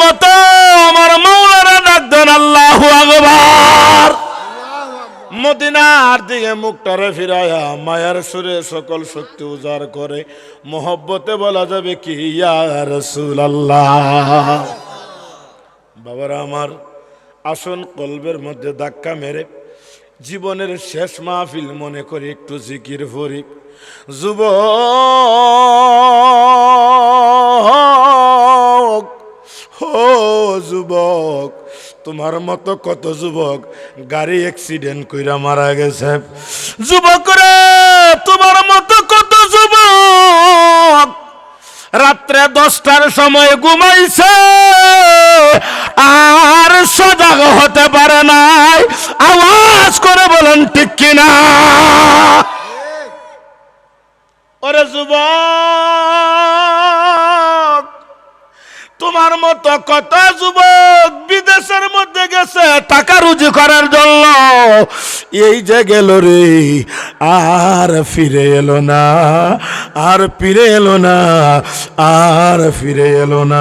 মতো আমার মৌলানা ডাক দেন আল্লাহু আকবার। মদিনার দিকে মুখটারে মায়ার সুরে সকল শক্তি করে, মোহব্বতে বলা যাবে কি বাবারা আমার আসন কলবের মধ্যে ধাক্কা মেরে জীবনের শেষ মাহফিল মনে করে একটু জিকির ভরি যুবক যুবক, তোমার মতো কত যুবক গাড়ি অ্যাক্সিডেন্ট কইরা মারা গেছে। যুবক রে, তোমার মতো কত যুবক রাত্রে দশটার সময় ঘুমাইছে, আর সজাগ হতে পারে নাই। আওয়াজ করে বলেন, ঠিক কিনা? ওরে যুবক! তোমার মতো কত যুবক বিদেশের মধ্যে গেছে টাকা রুজি করার জন্য? এই যে গেল রে, আর ফিরে এলো না, আর ফিরে এলো না, আর ফিরে এলো না।